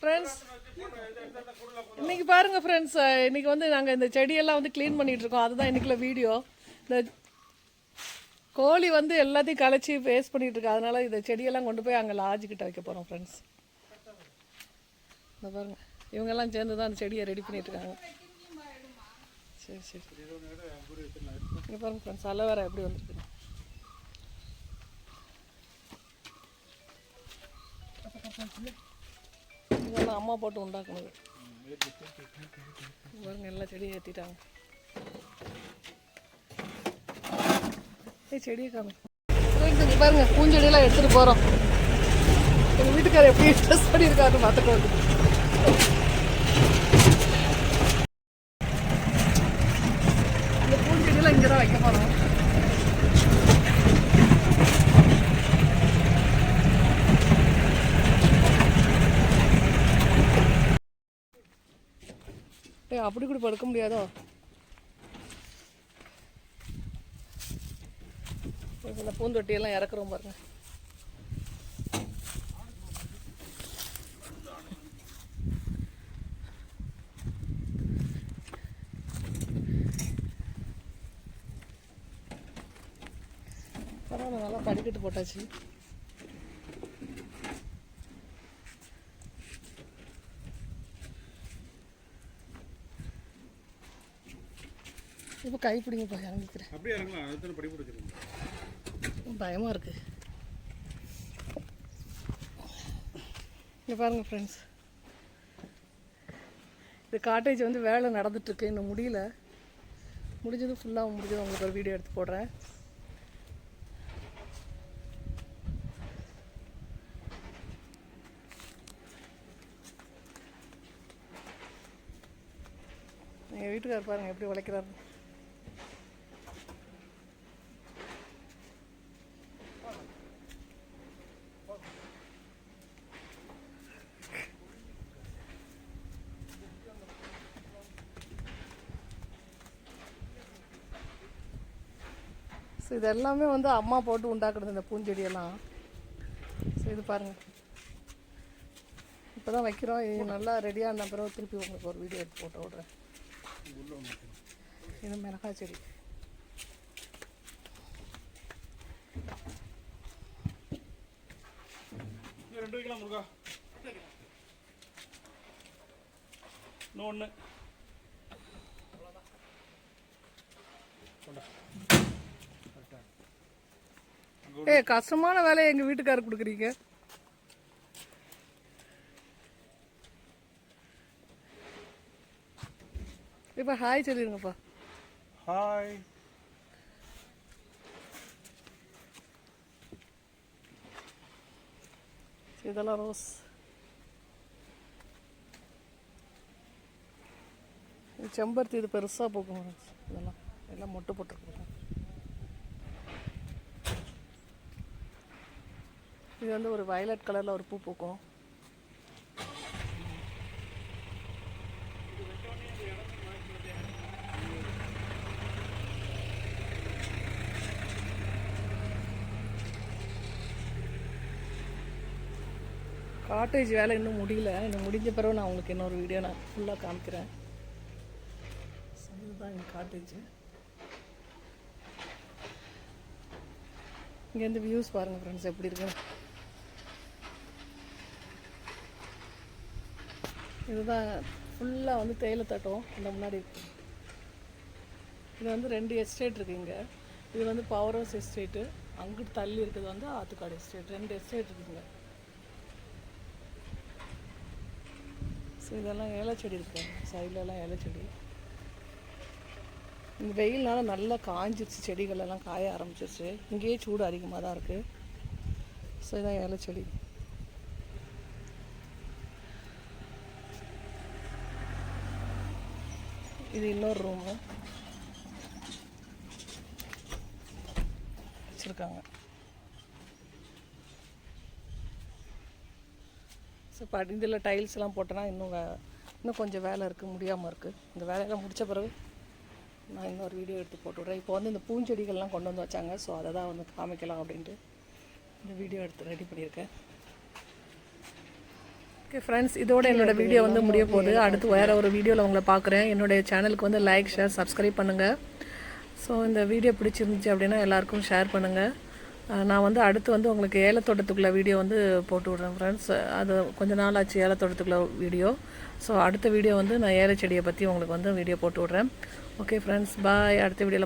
Friends இன்னைக்கு பாருங்க friends இன்னைக்கு வந்து நாங்கள் இந்த செடியெல்லாம் வந்து க்ளீன் பண்ணிகிட்டு இருக்கோம் அதுதான் இன்னைக்குள்ள வீடியோ இந்த கோழி வந்து எல்லாத்தையும் கலைச்சி வேஸ்ட் பண்ணிகிட்டு இருக்கு அதனால் இந்த செடியெல்லாம் கொண்டு போய் அங்கே லாஜிக்கிட்ட வைக்க போகிறோம் ஃப்ரெண்ட்ஸ் இந்த பாருங்க இவங்கெல்லாம் சேர்ந்து தான் அந்த செடியை ரெடி பண்ணிகிட்ருக்காங்க இருக்காங்க சரி சரி. இங்கே பாருங்க ஃப்ரெண்ட்ஸ் அலவேரா எப்படி வந்துருக்கு. இதெல்லாம் அம்மா போட்டு உண்டாக்குனது பாருங்க எல்லா செடியும் ஏற்றிட்டாங்க ஏய் செடியை காமி பாருங்க பூஞ்செடியெல்லாம் எடுத்துகிட்டு போகிறோம் எங்கள் வீட்டுக்காரர் எப்படி ட்ரெஸ் பண்ணியிருக்காருன்னு பார்த்துட்டு வந்து இந்த பூஞ்செடியெல்லாம் இங்கே தான் வைக்க போகிறோம் ஏய் அப்படி கூட படுக்க முடியாதோ? இந்த பூந்தொட்டியெல்லாம் இறக்குறோம் பாருங்க. பரவாயில்ல நல்லா படிக்கட்டு போட்டாச்சு. இப்போ கை பிடிங்கப்பா இறங்கிக்கிறேன். அப்படியே இறங்கலாம். அதுதானே படிப்பு வச்சிருக்கோம் பயமா இருக்கு. இங்க பாருங்க ஃப்ரெண்ட்ஸ் இந்த காட்டேஜ் வந்து வேலை நடந்துட்டு இருக்கு இன்னும் முடியல. முடிஞ்சது ஃபுல்லாக முடிஞ்சது. உங்களுக்கு ஒரு வீடியோ எடுத்து போடுறேன். எங்கள் வீட்டுக்காரர் பாருங்க எப்படி உழைக்கிறாரு ஸோ இது எல்லாமே வந்து அம்மா போட்டு உண்டாக்குறது இந்த பூஞ்செடியெல்லாம். ஸோ இது பாருங்கள் இப்போ தான் வைக்கிறோம். இது நல்லா ரெடியான பிறகு திருப்பி உங்களுக்கு ஒரு வீடியோ எடுத்து போட்டு விட்றேன். இது மிளகாய் செடி. ரெண்டு வைக்கலாம் முருகா. இன்னும் ஏ கஷ்டமான வேலையை எங்கள் வீட்டுக்காரர் கொடுக்குறீங்க? இப்போ ஹாய் சொல்லிடுங்கப்பா ஹாய் இதெல்லாம் ரோஸ் இது செம்பருத்தி இது பெருசாக பூக்கும் இதெல்லாம் எல்லாம் மொட்டு போட்டுருக்குங்க இது வந்து ஒரு வயலட் கலரில் ஒரு பூ பூக்கும். காட்டேஜ் வேலை இன்னும் முடியல. இன்னும் முடிஞ்ச பிறகு நான் உங்களுக்கு இன்னொரு வீடியோ நான் ஃபுல்லாக காமிக்கிறேன். இதுதான் எங்கள் காட்டேஜ். இங்கேருந்து வியூஸ் பாருங்கள் ஃப்ரெண்ட்ஸ் எப்படி இருக்குன்னு. இதுதான் ஃபுல்லாக வந்து தேயிலை தட்டம் இந்த முன்னாடி இருக்குது இது வந்து ரெண்டு எஸ்டேட் இருக்கு இங்கே. இது வந்து பவர் ஹவுஸ் எஸ்டேட்டு அங்கிட்டு தள்ளி இருக்குது வந்து ஆத்துக்காடு எஸ்டேட் ரெண்டு எஸ்டேட் இருக்குங்க ஸோ இதெல்லாம் ஏலச்செடி இருக்கு. சைட்லலாம் ஏலச்செடி இந்த வெயில்னால நல்லா காஞ்சிருச்சு. செடிகள் எல்லாம் காய ஆரம்பிச்சிருச்சு. இங்கேயே சூடு அதிகமாக தான் இருக்குது ஸோ இதான் ஏலச்செடி இது இன்னொரு ரூமு வச்சுருக்காங்க. ஸோ இப்போ இதில் டைல்ஸ்லாம் போட்டோன்னா இன்னும் வே இன்னும் கொஞ்சம் வேலை இருக்குது முடியாமல் இருக்குது இந்த வேலையெல்லாம் முடித்த பிறகு நான் இன்னொரு வீடியோ எடுத்து போட்டு விட்றேன். இப்போ வந்து இந்த பூஞ்செடிகள்லாம் கொண்டு வந்து வச்சாங்க. ஸோ அதை தான் வந்து காமிக்கலாம் அப்படின்ட்டு இந்த வீடியோ எடுத்து ரெடி பண்ணியிருக்கேன். ஓகே ஃப்ரெண்ட்ஸ் இதோட என்னோட வீடியோ வந்து முடிய போகுது. அடுத்து வேறு ஒரு வீடியோவில் உங்களை பார்க்குறேன். என்னுடைய சேனலுக்கு வந்து லைக் ஷேர் சப்ஸ்கிரைப் பண்ணுங்கள் ஸோ இந்த வீடியோ பிடிச்சிருந்துச்சு அப்படின்னா எல்லாருக்கும் ஷேர் பண்ணுங்கள் நான் வந்து அடுத்து வந்து உங்களுக்கு ஏலத்தோட்டத்துக்குள்ள வீடியோ வந்து போட்டு விட்றேன் ஃப்ரெண்ட்ஸ் அது கொஞ்ச நாள் ஆச்சு ஏலத்தோட்டத்துக்குள்ள வீடியோ ஸோ அடுத்த வீடியோ வந்து நான் ஏலச்செடியை பற்றி உங்களுக்கு வந்து வீடியோ போட்டு விட்றேன். ஓகே ஃப்ரெண்ட்ஸ் பாய் அடுத்த வீடியோவில்